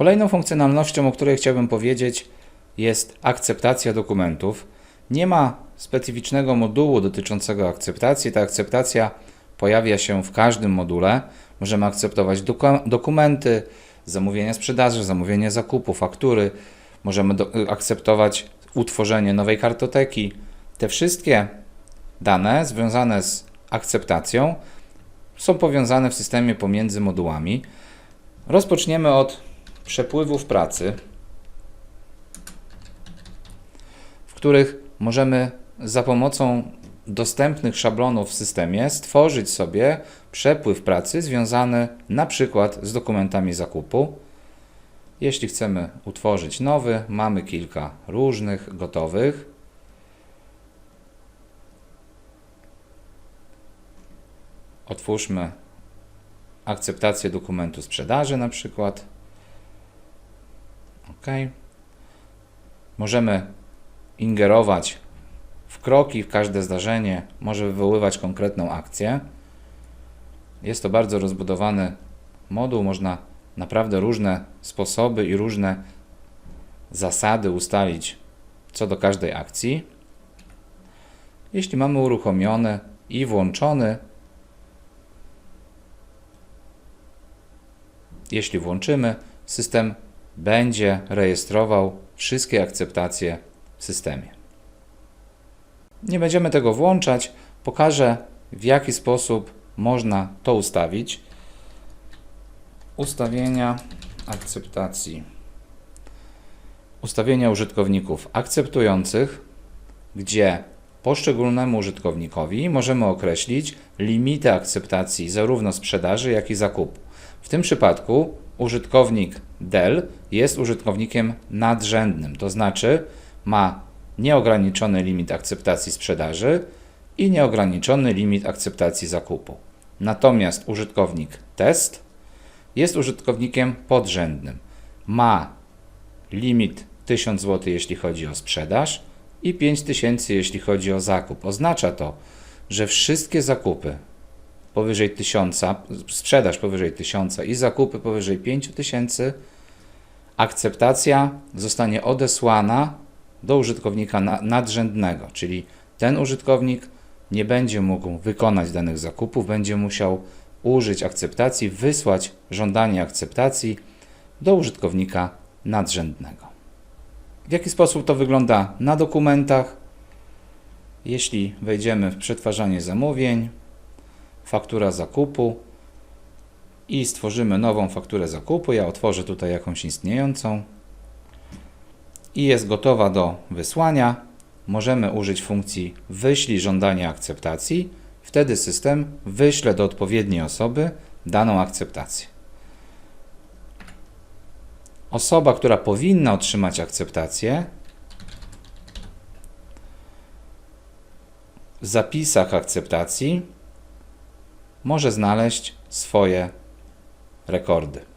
Kolejną funkcjonalnością, o której chciałbym powiedzieć, jest akceptacja dokumentów. Nie ma specyficznego modułu dotyczącego akceptacji. Ta akceptacja pojawia się w każdym module. Możemy akceptować doku- dokumenty, zamówienia sprzedaży, zamówienie zakupu, faktury. Możemy akceptować utworzenie nowej kartoteki. Te wszystkie dane związane z akceptacją są powiązane w systemie pomiędzy modułami. Rozpoczniemy od przepływów pracy, w których możemy za pomocą dostępnych szablonów w systemie stworzyć sobie przepływ pracy związany na przykład z dokumentami zakupu. Jeśli chcemy utworzyć nowy, mamy kilka różnych gotowych. Otwórzmy akceptację dokumentu sprzedaży na przykład. OK. Możemy ingerować w kroki, w każde zdarzenie, może wywoływać konkretną akcję. Jest to bardzo rozbudowany moduł, można naprawdę różne sposoby i różne zasady ustalić co do każdej akcji. Jeśli mamy uruchomiony i włączony, jeśli włączymy, system będzie rejestrował wszystkie akceptacje w systemie. Nie będziemy tego włączać, pokażę w jaki sposób można to ustawić. Ustawienia akceptacji. Ustawienia użytkowników akceptujących, gdzie poszczególnemu użytkownikowi możemy określić limity akceptacji zarówno sprzedaży, jak i zakupu. W tym przypadku użytkownik del jest użytkownikiem nadrzędnym, to znaczy ma nieograniczony limit akceptacji sprzedaży i nieograniczony limit akceptacji zakupu. Natomiast użytkownik test jest użytkownikiem podrzędnym. Ma limit 1000 zł, jeśli chodzi o sprzedaż i 5000, jeśli chodzi o zakup. Oznacza to, że wszystkie zakupy powyżej 1000, sprzedaż powyżej 1000 i zakupy powyżej 5000, akceptacja zostanie odesłana do użytkownika na- nadrzędnego, czyli ten użytkownik nie będzie mógł wykonać danych zakupów, będzie musiał użyć akceptacji, wysłać żądanie akceptacji do użytkownika nadrzędnego. W jaki sposób to wygląda na dokumentach? Jeśli wejdziemy w przetwarzanie zamówień, faktura zakupu i stworzymy nową fakturę zakupu, ja otworzę tutaj jakąś istniejącą i jest gotowa do wysłania, możemy użyć funkcji wyślij żądanie akceptacji. Wtedy system wyśle do odpowiedniej osoby daną akceptację. Osoba, która powinna otrzymać akceptację, w zapisach akceptacji może znaleźć swoje rekordy.